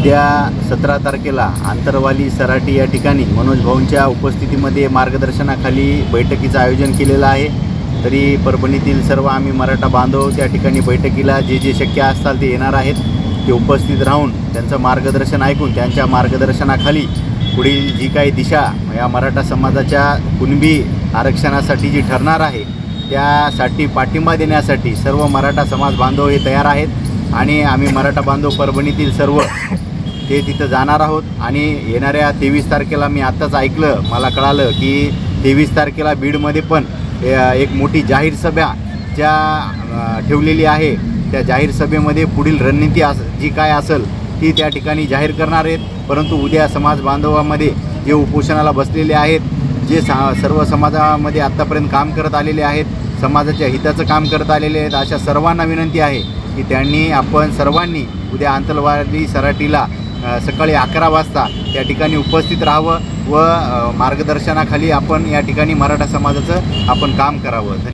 उद्या सतरा तारखेला आंतरवाली सराटी या ठिकाणी मनोज भाऊंच्या उपस्थितीमध्ये मार्गदर्शनाखाली बैठकीचं आयोजन केलेलं आहे. तरी परभणीतील सर्व आम्ही मराठा बांधव त्या ठिकाणी बैठकीला जे जे शक्य असताल ते येणार आहेत. ते उपस्थित राहून त्यांचं मार्गदर्शन ऐकून त्यांच्या मार्गदर्शनाखाली पुढील जी काही दिशा या मराठा समाजाच्या कुणबी आरक्षणासाठी जी ठरणार आहे त्यासाठी पाठिंबा देण्यासाठी सर्व मराठा समाज बांधव हे तयार आहेत. आणि आम्ही मराठा बांधव परभणीतील सर्व ते तिथं जाणार आहोत. आणि येणाऱ्या तेवीस तारखेला मी आत्ताच ऐकलं मला कळालं की तेवीस तारखेला बीडमध्ये पण एक मोठी जाहीर सभा ज्या ठेवलेली आहे. त्या जाहीर सभेमध्ये पुढील रणनीती अस जी काय असेल ती त्या ठिकाणी जाहीर करणार आहेत. परंतु उद्या समाज बांधवामध्ये जे उपोषणाला बसलेले आहेत जे सा सर्व समाजामध्ये आत्तापर्यंत काम करत आलेले आहेत समाजाच्या हिताचं काम करत आलेले आहेत अशा सर्वांना विनंती आहे की त्यांनी आपण सर्वांनी उद्या आंतरवादी सराटीला सकाळी अकरा वाजता या ठिकाणी उपस्थित राहावं व मार्गदर्शनाखाली आपण या ठिकाणी मराठा समाजाचं आपण काम करावं.